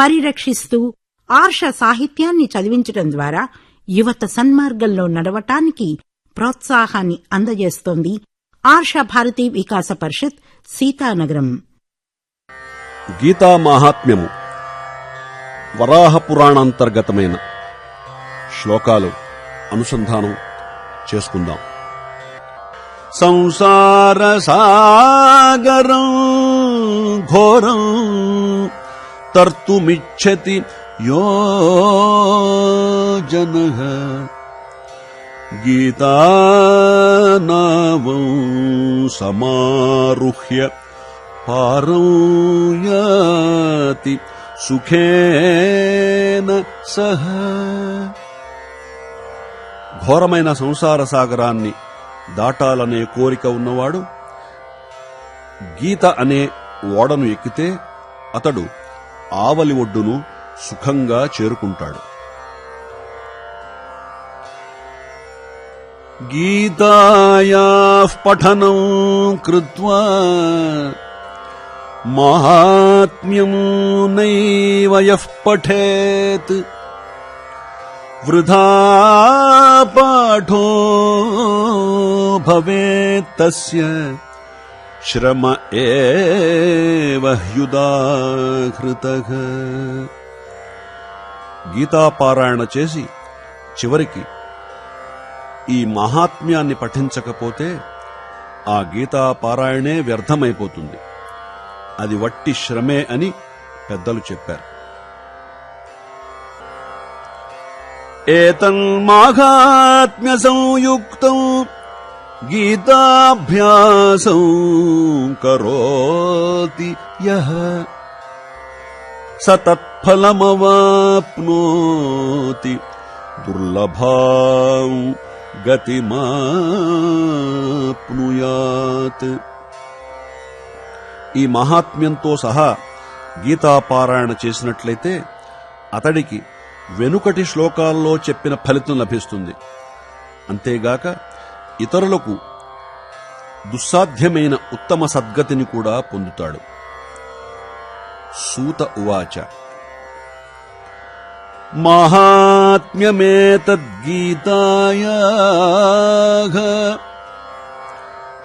పరిరక్షిస్తూ ఆర్ష సాహిత్యాన్ని చదివించడం ద్వారా యువత సన్మార్గంలో నడవటానికి ప్రోత్సాహాన్ని అందజేస్తోంది ఆర్ష భారతి వికాస పరిషత్ సీతానగరం. గీతా మహాత్మ్యము. వరాహ పురాణాంతర్గతమైన శ్లోకాలు అనుసంధానం చేసుకుందాం. సంసార సాగరం ఘోరం తర్తుమిచ్చతి యో జన గీతానావం సమారుహ్య పారం యాతి సుఖేన సహ ఘోరమైన సంసార సాగరాన్ని దాటాలనే కోరిక ఉన్నవాడు గీత అనే ఓడను ఎక్కితే అతడు ఆవలి ఒడ్డును సుఖంగా చేరుకుంటాడు. గీతాయా పఠనం కృత్వా మాహాత్మ్యం నైవ యః పఠేత్ వృధా పాఠో భవేత్ శ్రమ ఏవ గీతాపారాయణ చేసి చివరికి ఈ మహాత్మ్యాన్ని పఠించకపోతే ఆ గీతాపారాయణే వ్యర్థమైపోతుంది. అది వట్టి శ్రమే అని పెద్దలు చెప్పారు. ఏతన్మాహాత్మ్య సంయుక్తం గీతాభ్యాసం కరోతి యః సతత్ఫలమవాప్నోతి తత్ఫలమవాప్నోతి దుర్లభాం గతిమాప్నుయాత్ ఈ మహాత్మ్యంతో సహా గీతాపారాయణ చేసినట్లయితే అతడికి వెనుకటి శ్లోకాల్లో చెప్పిన ఫలితం లభిస్తుంది. అంతేగాక ఇతరులకు దుస్సాధ్యమైన ఉత్తమ సద్గతిని కూడా పొందుతాడు. సూత ఉవాచ. మాహాత్మ్యమేతద్గీతాయాః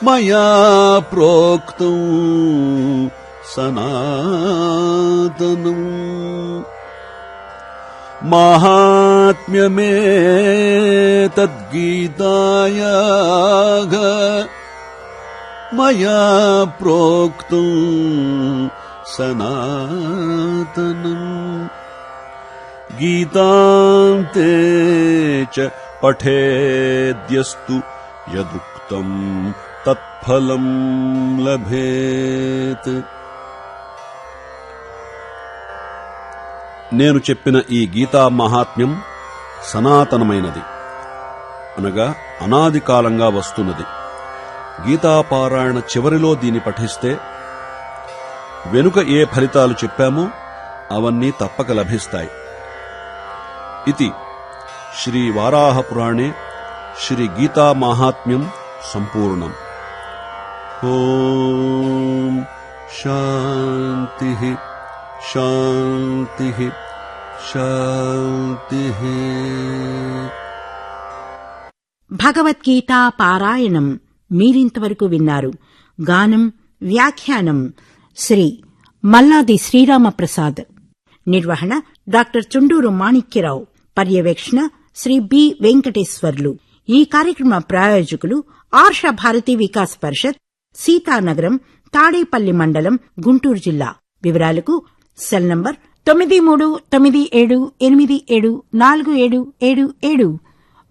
మయా ప్రోక్తం సనాతనం. माहात्म्यमेतद्गीतायाग मया प्रोक्तुम् सनातनम् गीतान्ते च पठेद्यस्तु यदुक्तम् तत्फलम् लभेत्। నేను చెప్పిన ఈ గీతా మహాత్మ్యం సనాతనమైనది. అనగా అనాది కాలంగా వస్తున్నది. గీతాపారాయణ చివరిలో దీని పఠిస్తే వెనుక ఏ ఫలితాలు చెప్పామో అవన్నీ తప్పక లభిస్తాయి. ఇది శ్రీ వారాహపురాణే శ్రీ గీతా మాహాత్మ్యం సంపూర్ణం. ఓం శాంతి శాంతి. శాంతి భగవద్గీతా పారాయణం మీరింతవరకు విన్నారు. గానం వ్యాఖ్యానం శ్రీ మల్లాది శ్రీరామప్రసాద్. నిర్వహణ డాక్టర్ చుండూరు మాణిక్యరావు. పర్యవేక్షణ శ్రీ బి వెంకటేశ్వర్లు. ఈ కార్యక్రమ ప్రాయోజకులు ఆర్ష భారతీ వికాస్ పరిషత్ సీతానగరం తాడేపల్లి మండలం గుంటూరు జిల్లా. వివరాలకు సెల్ నంబర్ తొమ్మిది మూడు తొమ్మిది ఏడు ఎనిమిది ఏడు నాలుగు ఏడు ఏడు ఏడు.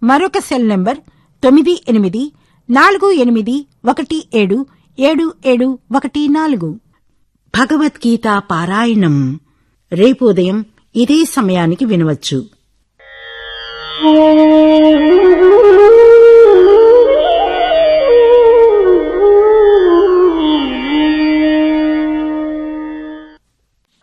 మరొక సెల్ నంబర్ తొమ్మిది ఎనిమిది నాలుగు ఎనిమిది ఒకటి ఏడు ఏడు ఏడు ఒకటి నాలుగు. భగవద్గీత పారాయణం. రేపు ఉదయం ఇదే సమయానికి వినవచ్చు.